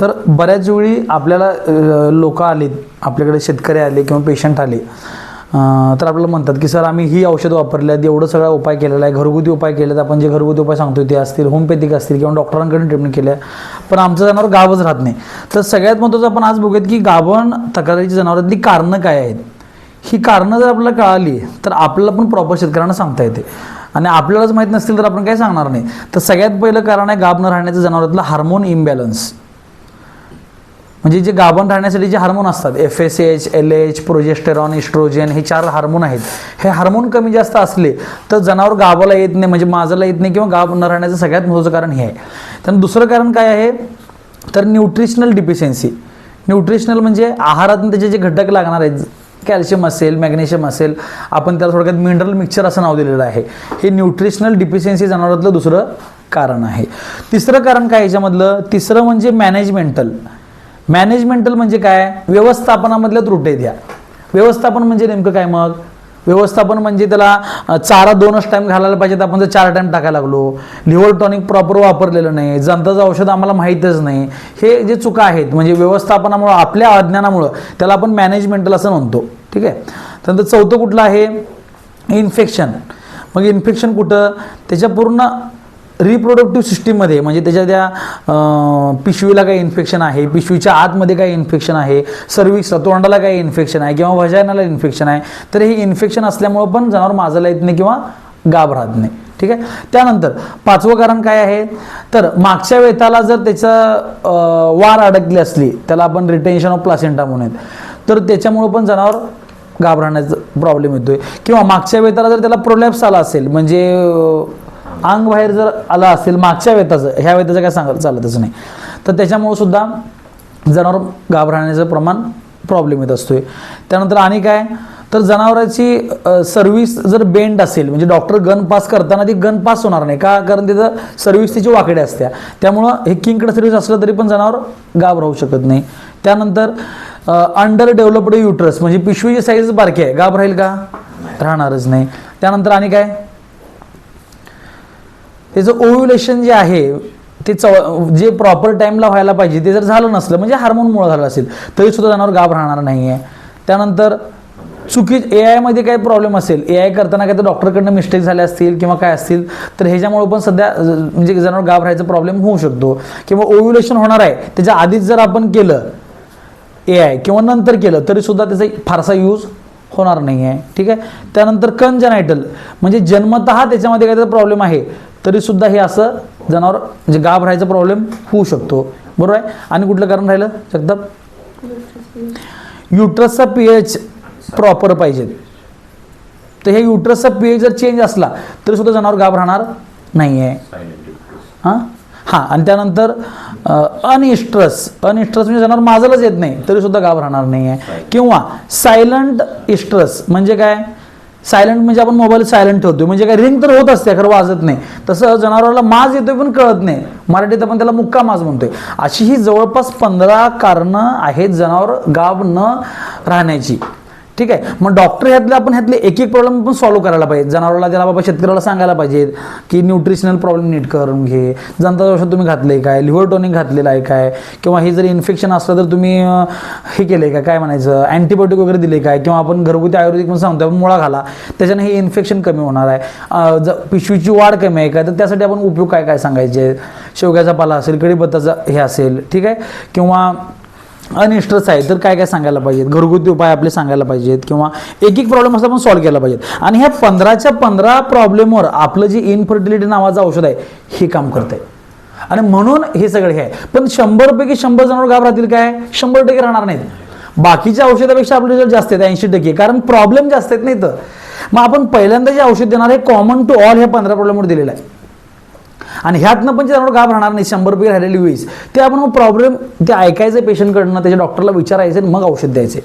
तर बऱ्याच वेळी आपल्याला लोक आलेत आपल्याकडे शेतकरी आले किंवा पेशंट आले तर आपल्याला म्हणतात की सर आम्ही ही औषधं वापरली आहेत एवढं सगळा उपाय केलेला आहे घरगुती उपाय केलेत आपण जे घरगुती उपाय सांगतो ते असतील होमपॅथिक असतील किंवा डॉक्टरांकडून ट्रीटमेंट केल्या पण आमचं जनावर गावच राहत नाही. तर सगळ्यात महत्त्वाचं आपण आज बघूयात की गाभण तक्रारीची जनावरांतली कारणं काय आहेत? ही कारणं जर आपल्याला कळाली तर आपल्याला पण प्रॉपर शेतकऱ्यांना सांगता येते. आणि आपल्यालाच माहीत नसतील तर आपण काय सांगणार नाही. तर सगळ्यात पहिलं कारण आहे गाभ न राहण्याचं जनावरातलं हार्मोन इम्बॅलन्स म्हणजे जे गाभण राहण्यासाठी जे हार्मोन असतात F S H L H progesterone estrogen हे चार हार्मोन आहेत. हे हार्मोन कमी जास्त असले तर जनावर गावाला येत नाही म्हणजे माजाला येत नाही किंवा गाभ न राहण्याचं सगळ्यात महत्त्वाचं कारण हे आहे. त्यानंतर दुसरं कारण काय आहे? तर न्यूट्रिशनल डिफिशियन्सी न्यूट्रिशनल म्हणजे आहारातून त्याचे जे घटक लागणार आहेत कॅल्शियम असेल मॅग्नेशियम असेल आपण त्याला थोडक्यात मिनरल मिक्सचर असं नाव दिलेलं आहे. हे न्यूट्रिशनल डिफिशियन्सी जनावरातलं दुसरं कारण आहे. तिसरं कारण काय याच्यामधलं? तिसरं म्हणजे मॅनेजमेंटल मॅनेजमेंटल म्हणजे काय? व्यवस्थापनामधल्या त्रुटी द्या. व्यवस्थापन म्हणजे नेमकं काय मग? व्यवस्थापन म्हणजे त्याला चारा दोनच टाईम घालायला पाहिजे आपण जर चार टाईम टाकायला लागलो. लिव्हर टॉनिक प्रॉपर वापरलेलं नाही. जंताचं औषध आम्हाला माहीतच नाही. हे जे चुका आहेत म्हणजे व्यवस्थापनामुळं आपल्या अज्ञानामुळं त्याला आपण मॅनेजमेंटल असं म्हणतो. ठीक आहे? त्यानंतर चौथं कुठलं आहे? इन्फेक्शन मग इन्फेक्शन कुठं? त्याच्या पूर्ण रिप्रोडक्टिव्ह सिस्टीममध्ये म्हणजे त्याच्या त्या पिशवीला काही इन्फेक्शन आहे पिशवीच्या आतमध्ये काही इन्फेक्शन आहे सर्विक्सला तोंडाला काही इन्फेक्शन आहे किंवा वजायनाला इन्फेक्शन आहे तर हे इन्फेक्शन असल्यामुळं पण जनावर माजायला येत नाही किंवा गाभ राहत नाही. ठीक आहे? त्यानंतर पाचवं कारण काय आहे? तर मागच्या वेताला जर त्याचं वार अडकली असली त्याला आपण रिटेन्शन ऑफ प्लासेंटा म्हणून तर त्याच्यामुळं पण जनावर घाबरण्याचा प्रॉब्लेम येतोय. किंवा मागच्या वेताला जर त्याला प्रोलॅप्स आला असेल म्हणजे अंग बाहेर जर आलं असेल मागच्या वेताचं ह्या वेताचं काय सांग चालतच नाही. तर त्याच्यामुळं सुद्धा जनावर घाबरण्याचं प्रमाण प्रॉब्लेम येत असतोय. त्यानंतर आणि काय? तर जनावराची सर्व्हिस जर बेंड असेल म्हणजे डॉक्टर गन पास करताना ती गन पास होणार नाही का? कारण तिथं सर्व्हिस तिची वाकडे असत्या. त्यामुळं हे किंगकडे सर्व्हिस असलं तरी पण जनावर गाब राहू शकत नाही. त्यानंतर अंडर डेव्हलप्ड युट्रस म्हणजे पिशवीची साईज बारकी आहे गाभ राहील का? राहणारच नाही. त्यानंतर आणि काय? त्याचं ओव्युलेशन जे आहे ते चव जे प्रॉपर टाईमला व्हायला पाहिजे ते जर झालं नसलं म्हणजे हार्मोनमुळं झालं असेल तरी सुद्धा जनावर गाभ राहणार नाही आहे त्यानंतर चुकी ए आयमध्ये काही प्रॉब्लेम असेल ए आय करताना काय तर डॉक्टरकडनं मिस्टेक झाले असतील किंवा काय असतील तर ह्याच्यामुळे पण सध्या म्हणजे जनावर गाभ राहायचा प्रॉब्लेम होऊ शकतो. किंवा ओव्युलेशन होणार आहे त्याच्या आधीच जर आपण केलं ए आय किंवा नंतर केलं तरीसुद्धा त्याचा फारसा यूज होणार नाही आहे ठीक आहे? त्यानंतर कंजनायटल म्हणजे जन्मतः त्याच्यामध्ये काहीतरी प्रॉब्लेम आहे. तरी सुद्धा हे असं जनावर म्हणजे गाभ राहायचा प्रॉब्लेम होऊ शकतो. बरोबर आहे? आणि कुठलं कारण राहिलं? जगताप युट्रसचा पी एच प्रॉपर पाहिजे. तर हे युट्रसचा पी एच जर चेंज असला तरी सुद्धा जनावर गाभ राहणार नाही आहे हां? हां आणि त्यानंतर अनइस्ट्रस अनइस्ट्रस म्हणजे जनावर माझालाच येत नाही तरी सुद्धा गाव राहणार नाही आहे किंवा सायलंट इस्ट्रस म्हणजे काय? सायलंट म्हणजे आपण मोबाईल सायलंट ठेवतो म्हणजे काय रिंग तर होत असते खरं वाजत नाही. तसं जनावराला माज येतोय पण कळत नाही. मराठीत आपण त्याला मुक्का माज म्हणतोय. अशी ही जवळपास पंधरा कारणं आहेत जनावर गाव न राहण्याची. ठीक आहे. मग डॉक्टर ह्यातले आपण ह्यातले एक एक प्रॉब्लेम पण सॉल्व्ह करायला पाहिजे जनावराला त्याला बाबा शेतकऱ्याला सांगायला पाहिजे की न्यूट्रिशनल प्रॉब्लेम नीट करून घे. जनता औषध तुम्ही घातले काय? लिव्हर टॉनिक घातलेलं आहे काय? किंवा हे जर इन्फेक्शन असलं तर तुम्ही हे केले का? काय म्हणायचं? अँटीबायोटिक वगैरे दिले काय? किंवा आपण घरगुती आयुर्वेदिक पण सांगतो आपण मुळा घाला. त्याच्याने हे इन्फेक्शन कमी होणार आहे. ज पिशवीची वाढ कमी आहे काय तर त्यासाठी आपण उपयोग काय काय सांगायचे? शेवग्याचा पाला असेल कडीपत्ताचा हे असेल ठीक आहे? किंवा अनिष्टच आहे. तर काय काय सांगायला पाहिजेत? घरगुती उपाय आपले सांगायला पाहिजेत किंवा एक एक प्रॉब्लेम असं आपण सॉल्व्ह केला पाहिजेत. आणि ह्या पंधराच्या पंधरा प्रॉब्लेमवर आपलं जे इनफर्टिलिटी नावाचं औषध आहे हे काम करतंय. आणि म्हणून हे सगळे हे आहे. पण शंभरपैकी शंभर जणांवर गाव राहतील काय? शंभर टक्के राहणार नाहीत. बाकीच्या औषधापेक्षा आपले रिझल्ट जास्त आहेत ऐंशी टक्के. कारण प्रॉब्लेम जास्त आहेत नाही तर. मग आपण पहिल्यांदा जे औषध देणार हे कॉमन टू ऑल ह्या पंधरा प्रॉब्लेमवर दिलेलं आहे. आणि ह्यातनं पण जनावर काय राहणार नाही शंभर रुपये राहिलेली वीस. ते आपण मग प्रॉब्लेम ते ऐकायचं पेशंटकडनं त्याच्या डॉक्टरला विचारायचं आणि मग औषध द्यायचे.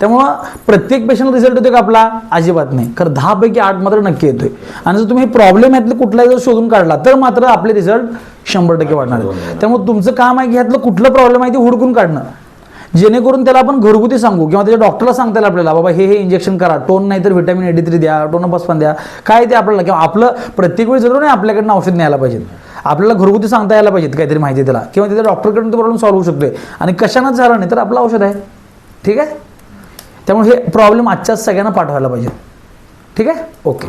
त्यामुळं प्रत्येक पेशंट रिझल्ट येतो का आपला? अजिबात नाही. कारण दहापैकी आठ मात्र नक्की येतोय. आणि जर तुम्ही प्रॉब्लेम ह्यातलं कुठलाही जर शोधून काढला तर मात्र आपले रिझल्ट शंभर टक्के वाढणार. त्यामुळे तुमचं काम आहे की ह्यातलं कुठलं प्रॉब्लेम आहे ते हुडकून काढणं. जेणेकरून त्याला आपण घरगुती सांगू किंवा त्याच्या डॉक्टरला सांगता येईल आपल्याला बाबा हे हे इंजेक्शन करा. टोन नाही तर व्हिटॅमिन एटी थ्री द्या टोन पण द्या. काय ते आपल्याला किंवा आपलं प्रत्येक वेळी जरूर नाही आपल्याकडनं औषध न्यायला पाहिजे आपल्याला घरगुती सांगता यायला पाहिजेत काहीतरी माहिती त्याला. किंवा त्याच्या डॉक्टरकडून तो प्रॉब्लेम सॉल्व्ह होऊ शकतोय. आणि कशानंच झालं नाही तर आपलं औषध आहे. ठीक आहे? त्यामुळे हे प्रॉब्लेम आजच्याच सगळ्यांना पाठवायला पाहिजे. ठीक आहे? ओके.